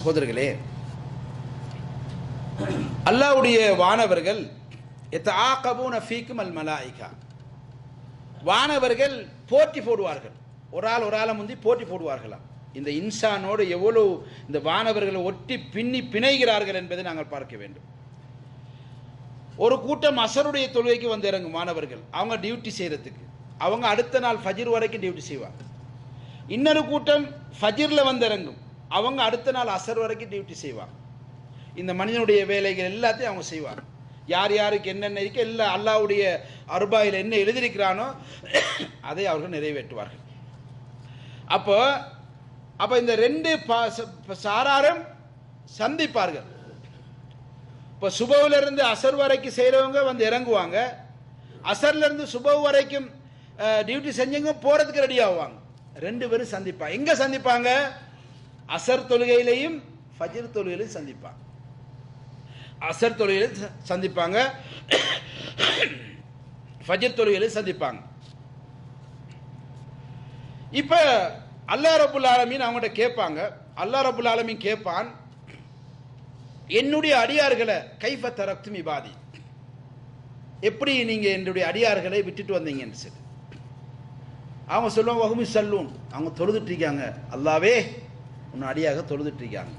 சகோதரர்களே அல்லாவுடைய வானவர்கள் எத்தாகபூன ஃபீக்கும் அல் மலாயிகா. வானவர்கள் போட்டி போடுவார்கள். ஒரு ஆள் ஒரு ஆளை முந்தி போட்டி போடுவார்களாம். இந்த இன்சானோடு எவ்வளவு இந்த வானவர்களை ஒட்டி பின்னி பிணைகிறார்கள் என்பதை நாங்கள் பார்க்க வேண்டும். ஒரு கூட்டம் அசருடைய தொழுகைக்கு வந்து இறங்கும் மாணவர்கள் அவங்க டியூட்டி செய்கிறதுக்கு அவங்க அடுத்த நாள் ஃபஜிர் வரைக்கும் டியூட்டி செய்வாங்க. இன்னொரு கூட்டம் ஃபஜிரில் வந்து இறங்கும். அவங்க அடுத்த நாள் அசர் வரைக்கும் டியூட்டி செய்வாங்க. இந்த மனிதனுடைய வேலைகள் எல்லாத்தையும் அவங்க செய்வாங்க. யார் யாருக்கு என்னென்ன இருக்கோ எல்லா அல்லாவுடைய அருபாயில் என்ன எழுதியிருக்கிறானோ அதை அவர்கள் நிறைவேற்றுவார்கள். அப்போ அப்போ இந்த ரெண்டு பா- ச- சாராரும் சந்திப்பார்கள். இப்போ சுபவுல இருந்து அசர் வரைக்கும் செய்கிறவங்க வந்து இறங்குவாங்க. அசர்ல இருந்து சுபவ் வரைக்கும் டியூட்டி செஞ்சவங்க போகிறதுக்கு ரெடி ஆவாங்க. ரெண்டு பேரும் சந்திப்பாங்க எங்கே சந்திப்பாங்க? அசர் தொழுகையிலையும் ஃபஜ்ர் தொழுகையிலையும் சந்திப்பாங்க. அசர் தொழுகையிலும் ச- சந்திப்பாங்க. ஃபஜ்ர் தொழுகையிலையும் சந்திப்பாங்க. இப்ப அல்லாஹ் ரபுல் ஆலமீன் அவங்கள்ட்ட கேட்பாங்க. அல்லாஹ் ரபுல் ஆலமீன் கேட்பான் என்னுடைய அடியார்களை கைஃப தரக்தும் இபாதி. எப்படி நீங்க என்னுடைய அடியார்களை விட்டுட்டு வந்தீங்கன்னு சொல்லி. அவங்க சொல்லுவாங்க வகுமி சல்லூன் அவங்க தொழுதுட்டு இருக்காங்க. அல்லாவே உன்னை அடியாக தொழுதுட்டு இருக்காங்க.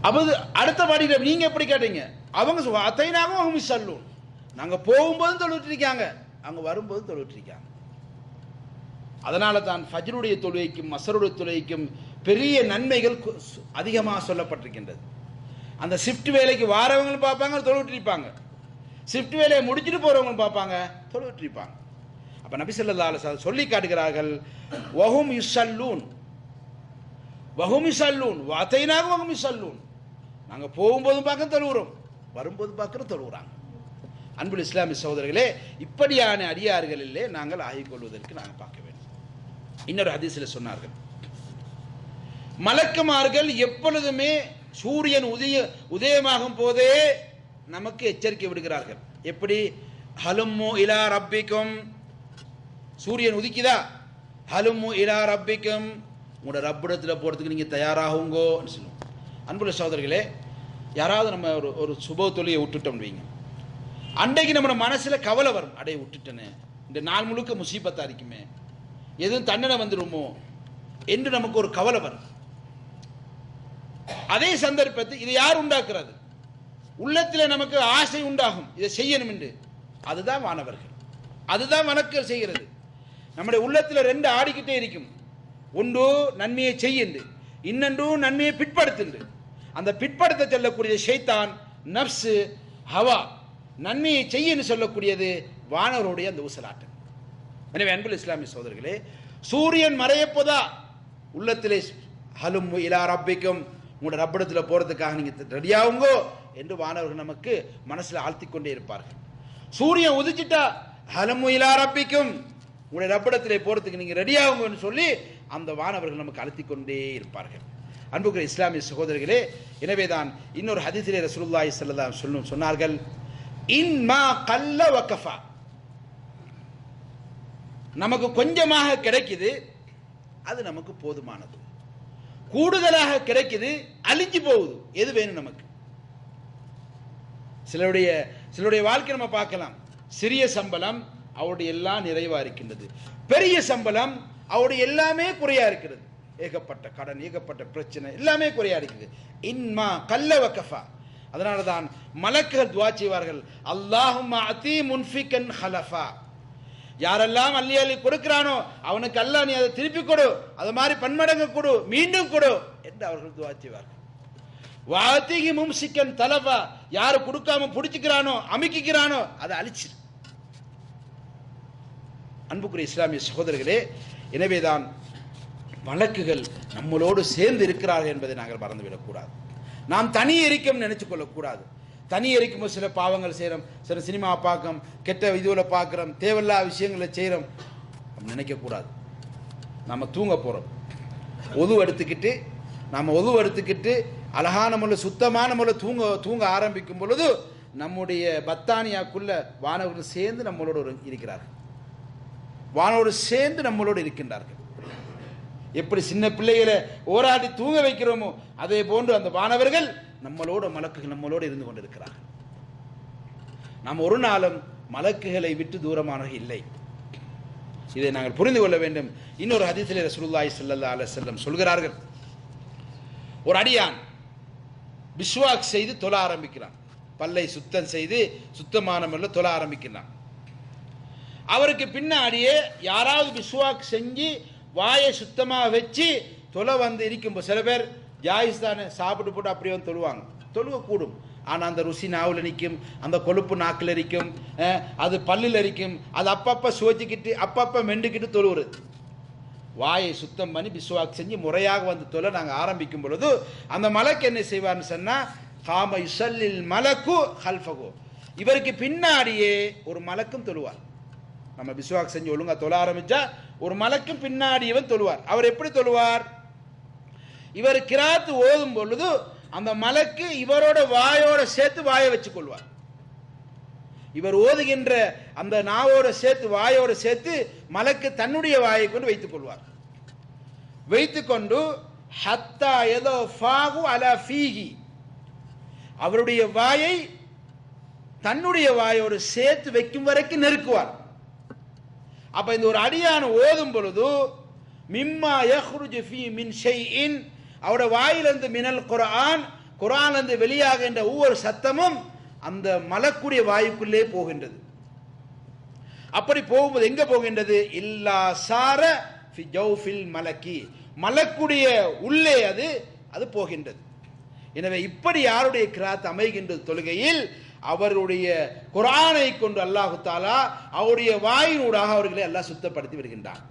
அப்போது அடுத்த பாடியில நீங்க எப்படி கேட்டீங்க? அவங்க அத்தைனாகவும் அவங்க சல்லூன் நாங்க போகும்போதும் தொழுதுட்டு இருக்காங்க. அங்க வரும்போதும் தொழுதுட்டு இருக்காங்க. அதனால தான் ஃபஜ்ருடைய தொழுகைக்கும் மசருடைய தொழுகைக்கும் பெரிய நன்மைகள் கு- அதிகமாக சொல்லப்பட்டிருக்கின்றது. அந்த ஷிஃப்ட் வேலைக்கு வாரவங்களும் பார்ப்பாங்க தொழுவிட்டு இருப்பாங்க. ஷிஃப்ட் வேலையை முடிச்சுட்டு போறவங்களும் பார்ப்பாங்க தொழுவிட்டு இருப்பாங்க. அப்ப நபி சொல்லி காட்டுகிறார்கள் ஒஹும் யுசல்லூன் வகுமி சல்லூன் வாத்தைனாகும் வகுமி சல்லூன் நாங்கள் போகும்போதும் பார்க்க தொழுகிறோம் வரும்போது பார்க்குற தொழுகிறாங்க அன்புல் இஸ்லாமிய சகோதரர்களே இப்படியான அடியார்களிலே நாங்கள் ஆகிக்கொள்வதற்கு நாங்கள் பார்க்க வேண்டும். இன்னொரு அதிசயில் சொன்னார்கள். மலக்குமார்கள் எப்பொழுதுமே சூரியன் உதய உதயமாகும் போதே நமக்கு எச்சரிக்கை விடுகிறார்கள். எப்படி? ஹலும்மு இலா ரப்பிக்கும். சூரியன் உதிக்குதா? ஹலும்மு இலா ரப்பிக்கும். உங்களோட ரப்பிடத்தில் போகிறதுக்கு நீங்கள் தயாராகுங்கோன்னு சொல்லுவோம். அன்புள்ள சகோதரர்களே யாராவது நம்ம ஒரு ஒரு சுப தொழிலை விட்டுட்டோம் வைங்க. அன்றைக்கு நம்ம மனசில் கவலை வரும். அடைய விட்டுட்டேனே. இந்த நாள் முழுக்க முசீபத்தாக இருக்குமே. எதுவும் தண்டனை வந்துடுமோ என்று நமக்கு ஒரு கவலை வரும். அதே சந்தர்ப்பத்தை இதை யார் உண்டாக்குறது? உள்ளத்தில் நமக்கு ஆசை உண்டாகும். இதை செய்யணும் என்று. அதுதான் வானவர்கள். அதுதான் வணக்கம் செய்கிறது. நம்முடைய உள்ளத்தில் ரெண்டு ஆடிக்கிட்டே இருக்கும். ஒன்று நன்மையை செய்யுண்டு இன்னொன்று நன்மையை பிற்படுத்துண்டு அந்த பிற்படுத்த சொல்லக்கூடிய ஷைத்தான் நப்சு ஹவா. நன்மையை செய்யன்னு சொல்லக்கூடியது வானவருடைய அந்த ஊசலாட்டம். எனவே அன்புல் இஸ்லாமிய சோதர்களே சூரியன் மறையப்போதா? உள்ளத்திலே ஹலும் இலா ரப்பிக்கும். உங்களோட ரப்பிடத்தில் போகிறதுக்காக நீங்கள் ரெடியாகுங்கோ என்று வானவர்கள் நமக்கு மனசில் ஆழ்த்தி கொண்டே இருப்பார்கள். சூரியன் உதிச்சிட்டா ஹலமு இலா ரப்பிக்கும். உங்களுடைய ரப்பிடத்தில் போகிறதுக்கு நீங்கள் ரெடியாகுங்கன்னு சொல்லி அந்த வானவர்கள் நமக்கு அழுத்தி கொண்டே இருப்பார்கள். அன்புக்குரிய இஸ்லாமிய சகோதரர்களே எனவே தான் இன்னொரு ஹதீஸிலே ரசூலுல்லாஹி ஸல்லல்லாஹு அலைஹி வஸல்லம் சொன்னார்கள் இன்மா கல்ல வக்கஃபா நமக்கு கொஞ்சமாக கிடைக்குது அது நமக்கு போதுமானது. கூடுதலாக கிடைக்குது அழிஞ்சு போகுது. எது வேணும் நமக்கு? சிலருடைய சிலருடைய வாழ்க்கை நம்ம பார்க்கலாம். சிறிய சம்பளம் அவருடைய எல்லாம் நிறைவா இருக்கின்றது. பெரிய சம்பளம் அவருடைய எல்லாமே குறையா இருக்கிறது. ஏகப்பட்ட கடன் ஏகப்பட்ட பிரச்சனை எல்லாமே குறையா இருக்குது. இன்மா கல்ல வக்கஃபா. அதனால தான் மலக்குகள் துவா செய்வார்கள். அல்லாஹும் அதி முன்ஃபிகன் ஹலஃபா. யாரெல்லாம் அள்ளி அள்ளி கொடுக்கிறானோ அவனுக்கு அல்ல நீ அதை திருப்பி கொடு. அது மாதிரி பன்மடங்கு கொடு. மீண்டும் கொடு என்று அவர்கள் துவா செய்வார்கள். வாத்திகி மும்சிக்கன் தலவா யாரு கொடுக்காம பிடிச்சிக்கிறானோ அமுக்கிக்கிறானோ அதை அழிச்சிரு. அன்புக்குரிய இஸ்லாமிய சகோதரர்களே எனவேதான் வழக்குகள் நம்மளோடு சேர்ந்து இருக்கிறார்கள் என்பதை நாங்கள் மறந்துவிடக்கூடாது. நாம் தனி எரிக்கம் நினைச்சு கொள்ளக்கூடாது. தனி எரிக்கும் சில பாவங்கள் செய்கிறோம் சில சினிமா பார்க்கறோம் கெட்ட இதுவில் பார்க்குறோம் தேவையில்லா விஷயங்களை செய்கிறோம். நினைக்கக்கூடாது. நம்ம தூங்க போகிறோம் ஒது எடுத்துக்கிட்டு நம்ம ஒது எடுத்துக்கிட்டு அழகான முறையில் சுத்தமான முறையில் தூங்க தூங்க ஆரம்பிக்கும் பொழுது நம்முடைய பத்தானியாக்குள்ள வானவர்கள் சேர்ந்து நம்மளோடு இருக்கிறார்கள். வானோடு சேர்ந்து நம்மளோடு இருக்கின்றார்கள். எப்படி சின்ன பிள்ளைகளை ஓராடி தூங்க வைக்கிறோமோ அதே போன்று அந்த வானவர்கள் நம்மளோட மலக்குகள் நம்மளோடு இருந்து கொண்டிருக்கிறார்கள். நாம் ஒரு நாளும் மலக்குகளை விட்டு தூரமானவர்கள் இல்லை. இதை நாங்கள் புரிந்து கொள்ள வேண்டும். இன்னொரு அதிசல ரசூலுல்லாஹி ஸல்லல்லாஹு அலைஹி செல்லம் சொல்கிறார்கள். ஒரு அடியான் பிஸ்வாக் செய்து தொழ ஆரம்பிக்கிறான். பல்லை சுத்தம் செய்து சுத்தமான முறையில் தொழ ஆரம்பிக்கிறான். அவருக்கு பின்னாடியே யாராவது பிஸ்வாக் செஞ்சு வாயை சுத்தமாக வச்சு தொலை வந்து இருக்கும்போது சில பேர் ஜாயிஸ் தானே சாப்பிட்டு போட்டு அப்படியே வந்து தொழுவாங்க. தொழுவ கூடும். ஆனால் அந்த ருசி நாவில் நிற்கும் அந்த கொழுப்பு நாக்கில் இருக்கும் அது பல்லில் இருக்கும் அது அப்பப்போ சுவைச்சிக்கிட்டு அப்பப்போ மெண்டுக்கிட்டு தொழுவுறது வாயை சுத்தம் பண்ணி பிஸ்வாக் செஞ்சு முறையாக வந்து தொலை நாங்கள் ஆரம்பிக்கும் பொழுது அந்த மலைக்கு என்ன செய்வார்னு சொன்னால் காம இசல்லில் மலக்கு ஹல்ஃபகோ இவருக்கு பின்னாடியே ஒரு மலக்கும் தொழுவார். நம்ம பிஸ்வாக் செஞ்சு ஒழுங்கா தொழ ஆரம்பிச்சா ஒரு மலக்கும் பின்னாடி இவன் தொழுவார். அவர் எப்படி தொழுவார்? இவர் கிராத்து ஓதும் பொழுது அந்த மலக்கு இவரோட வாயோட சேர்த்து வாயை வச்சுக் கொள்வார். இவர் ஓதுகின்ற அந்த நாவோட சேர்த்து வாயோட சேர்த்து மலக்கு தன்னுடைய வாயை கொண்டு வைத்துக் கொள்வார். வைத்துக்கொண்டு ஹத்தா ஏதோ ஃபாகு அலா ஃபீகி அவருடைய வாயை தன்னுடைய வாயோடு சேர்த்து வைக்கும் வரைக்கும் நெருக்குவார். அப்ப இந்த ஒரு அடியான ஓதும் பொழுது மிம்மா யஹ்ருஜு ஃபி மின் ஷைஇன். அவருடைய வாயிலிருந்து மினல் குரான் குரானிலிருந்து வெளியாகின்ற ஒவ்வொரு சத்தமும் அந்த மலக்குடைய வாயுக்குள்ளே போகின்றது. அப்படி போகும்போது எங்க போகின்றது? இல்லா சார ஜௌஃபில் மலக்கி. மலக்குடைய உள்ளே அது அது போகின்றது. எனவே இப்படி யாருடைய கிராத் அமைகின்றது தொழுகையில்? அவருடைய குரானை கொண்டு அல்லாஹு தாலா அவருடைய வாயினூடாக அவர்களை எல்லாம் சுத்தப்படுத்தி வருகின்றார்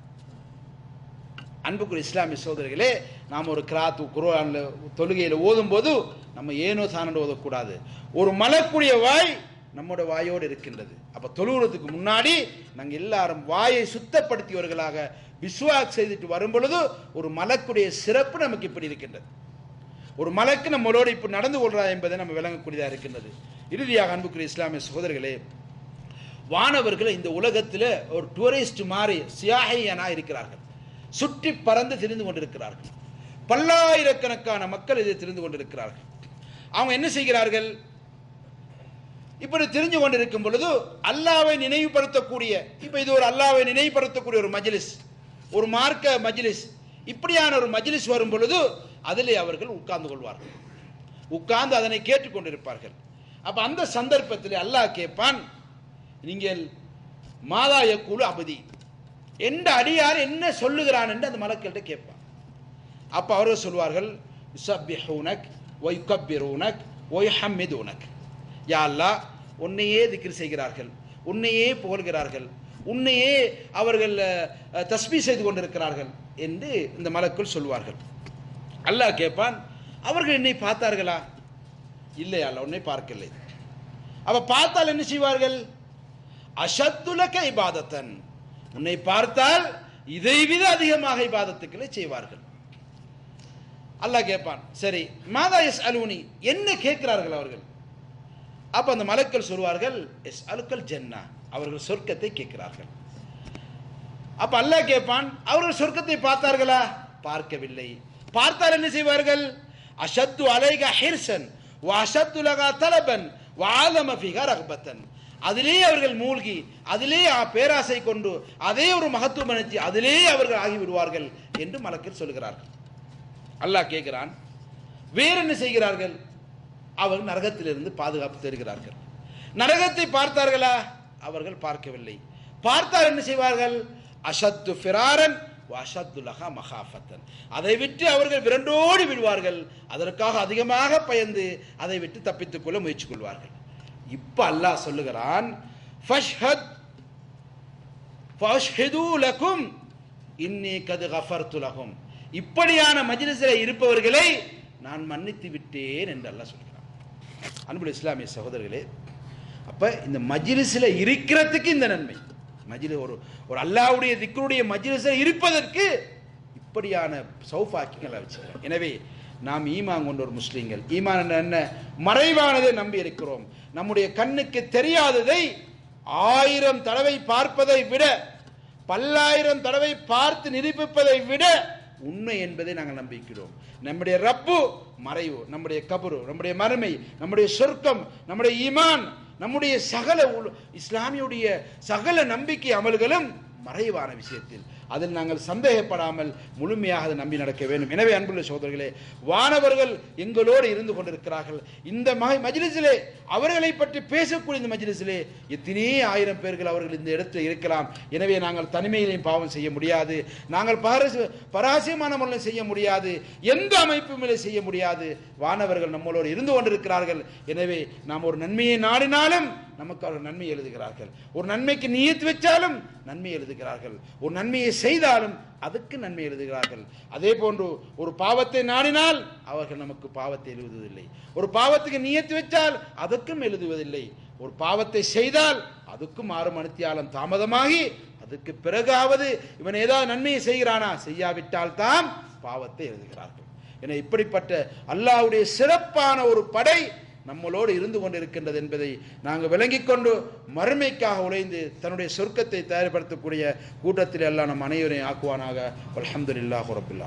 அன்புக்குரிய இஸ்லாமிய சோதரிகளே நாம் ஒரு கிராத் குரானில் தொழுகையில் ஓதும் போது நம்ம ஏனோ தானோ ஓதக்கூடாது. ஒரு மலக்குடைய வாய் நம்மோட வாயோடு இருக்கின்றது. அப்போ தொழுகிறதுக்கு முன்னாடி நாங்கள் எல்லாரும் வாயை சுத்தப்படுத்தியவர்களாக விஸ்வாக் செய்துட்டு வரும் பொழுது ஒரு மலக்குடைய சிறப்பு நமக்கு இப்படி இருக்கின்றது. ஒரு மலக்கு நம்மளோடு இப்படி நடந்து கொள்றா என்பதை நம்ம விளங்கக்கூடியதாக இருக்கின்றது. இறுதியாக அன்புக்குரிய இஸ்லாமிய சகோதரர்களே வானவர்கள் இந்த உலகத்தில் ஒரு டூரிஸ்ட் மாதிரி சியாகையனா இருக்கிறார்கள். சுற்றி பறந்து திரிந்து கொண்டிருக்கிறார்கள். பல்லாயிரக்கணக்கான மக்கள் இதை தெரிந்து கொண்டிருக்கிறார்கள். அவங்க என்ன செய்கிறார்கள்? இப்படி தெரிஞ்சு கொண்டிருக்கும் பொழுது அல்லாவை நினைவுபடுத்தக்கூடிய இப்போ இது ஒரு அல்லாவை நினைவுபடுத்தக்கூடிய ஒரு மஜ்லிஸ் ஒரு மார்க்க மஜ்லிஸ் இப்படியான ஒரு மஜ்லிஸ் வரும் பொழுது அதிலே அவர்கள் உட்கார்ந்து கொள்வார்கள். உட்கார்ந்து அதனை கேட்டுக்கொண்டிருப்பார்கள். அப்ப அந்த சந்தர்ப்பத்தில் அல்லாஹ் கேட்பான் நீங்கள் மாதா குழு அபதி. எந்த அடியார் என்ன சொல்லுகிறான் என்று அந்த மலக்கள்கிட்ட கேட்பான். அப்ப அவர்கள் சொல்வார்கள் யுசப்பிஹூனக் ஒய்கப்பிரூனக் ஒய்ஹம்மிதூனக் யா அல்லாஹ் உன்னையே திக்ர் செய்கிறார்கள் உன்னையே புகழ்கிறார்கள் உன்னையே அவர்கள் தஸ்மி தஸ்பீ செய்து கொண்டிருக்கிறார்கள் என்று இந்த மலக்குள் சொல்வார்கள். அல்லாஹ் கேட்பான் அவர்கள் என்னை பார்த்தார்களா? இல்லை அல்ல உன்னை பார்க்கலை. அவ பார்த்தால் என்ன செய்வார்கள்? அஷத்துலக இபாதத்தன். உன்னை பார்த்தால் இதைவிட அதிகமாக இபாதத்துக்களை செய்வார்கள். அல்லாஹ் கேட்பான் சரி மாதா எஸ் அலுனி என்ன கேட்கிறார்கள் அவர்கள்? அப்ப அந்த மலக்கள் சொல்வார்கள் எஸ் அலுக்கல் ஜென்னா அவர்கள் சொர்க்கத்தை கேட்கிறார்கள். அப்ப அல்லாஹ் கேட்பான் அவர்கள் சொர்க்கத்தை பார்த்தார்களா? பார்க்கவில்லை. பார்த்தால் என்ன செய்வார்கள்? அஷத்து அலைக ஹிர்சன் வஷத்து லகா தலபன் வாதம ரஹ்பத்தன். அதிலே அவர்கள் மூழ்கி அதிலே ஆ- பேராசை கொண்டு அதே ஒரு மகத்துவம் நினைச்சு அதிலே அவர்கள் ஆகிவிடுவார்கள் என்று மலக்கில் சொல்கிறார்கள். அல்லாஹ் கேட்கிறான் வேற என்ன செய்கிறார்கள்? அவர்கள் நரகத்திலிருந்து பாதுகாப்பு தருகிறார்கள் நரகத்தை பார்த்தார்களா? அவர்கள் பார்க்கவில்லை. பார்த்தால் என்ன செய்வார்கள்? அஷத்து ஃபிராரன் வாஷத்துலகா மகாஃபத்தன் அதை விட்டு அவர்கள் விரண்டோடி விடுவார்கள். அதற்காக அதிகமாக பயந்து அதை விட்டு தப்பித்துக் கொள்ள முயற்சி கொள்வார்கள். இப்ப அல்லாஹ் சொல்லுகிறான் ஃபஷ்ஹத் ஃபஷ்ஹிது லகும் இன்னி கது கஃபர்து லகும். இப்படியான மஜ்லிஸில் இருப்பவர்களை நான் மன்னித்து விட்டேன் என்று அல்லாஹ் சொல்கிறான். அன்புள்ள இஸ்லாமிய சகோதரர்களே அப்ப இந்த மஜ்லிஸில் இருக்கிறதுக்கு இந்த நன்மை. மஜிலு ஒரு ஒரு அல்லாஹ்வுடைய திக்ருடைய மஜ்லிஸில் இருப்பதற்கு இப்படியான சௌபாக்கியங்களை வச்சுக்கிறோம் எனவே நாம் ஈமான் கொண்ட ஒரு முஸ்லீம்கள். ஈமான் என்ன? மறைவானதை நம்பி இருக்கிறோம். நம்முடைய கண்ணுக்கு தெரியாததை ஆயிரம் தடவை பார்ப்பதை விட பல்லாயிரம் தடவை பார்த்து நிரூபிப்பதை விட உண்மை என்பதை நாங்கள் நம்பிக்கிறோம். நம்முடைய ரப்பு மறைவு நம்முடைய கபரு நம்முடைய மறுமை நம்முடைய சொர்க்கம் நம்முடைய ஈமான் நம்முடைய சகல இஸ்லாமியுடைய சகல நம்பிக்கை அமல்களும் மறைவான விஷயத்தில். அதில் நாங்கள் சந்தேகப்படாமல் முழுமையாக அதை நம்பி நடக்க வேண்டும். எனவே அன்புள்ள சோதர்களே வானவர்கள் எங்களோடு இருந்து கொண்டிருக்கிறார்கள். இந்த ம- மஜ்லிஸிலே அவர்களை பற்றி பேசக்கூடிய இந்த மஜ்லிஸிலே எத்தனை ஆயிரம் பேர்கள் அவர்கள் இந்த இடத்தில் இருக்கலாம். எனவே நாங்கள் தனிமையிலையும் பாவம் செய்ய முடியாது. நாங்கள் பரச பராசியமான முறையில் செய்ய முடியாது. எந்த அமைப்புமே செய்ய முடியாது. வானவர்கள் நம்மளோடு இருந்து கொண்டிருக்கிறார்கள். எனவே நாம் ஒரு நன்மையை நாடினாலும் நமக்கு அவர்கள் நன்மை எழுதுகிறார்கள். ஒரு நன்மைக்கு நீயத்து வச்சாலும் நன்மை எழுதுகிறார்கள். ஒரு நன்மையை செய்தாலும் அதுக்கு நன்மை எழுதுகிறார்கள். அதே போன்று ஒரு பாவத்தை நாடினால் அவர்கள் நமக்கு பாவத்தை எழுதுவதில்லை. ஒரு பாவத்துக்கு நியத்து வச்சால் அதுக்கும் எழுதுவதில்லை. ஒரு பாவத்தை செய்தால் அதுக்கும் ஆறு மணித்தியாலம் தாமதமாகி அதுக்கு பிறகாவது இவன் ஏதாவது நன்மையை செய்கிறானா? செய்யாவிட்டால் தான் பாவத்தை எழுதுகிறார்கள். என இப்படிப்பட்ட அல்லாஹ்வுடைய சிறப்பான ஒரு படை நம்மளோடு இருந்து கொண்டிருக்கின்றது என்பதை நாங்கள் விளங்கி கொண்டு மறுமைக்காக உழைந்து தன்னுடைய சொர்க்கத்தை தயார்படுத்தக்கூடிய கூட்டத்தில் எல்லாம் நம் அனைவரையும் ஆக்குவானாக. அலமதுல்லா ரப்பில்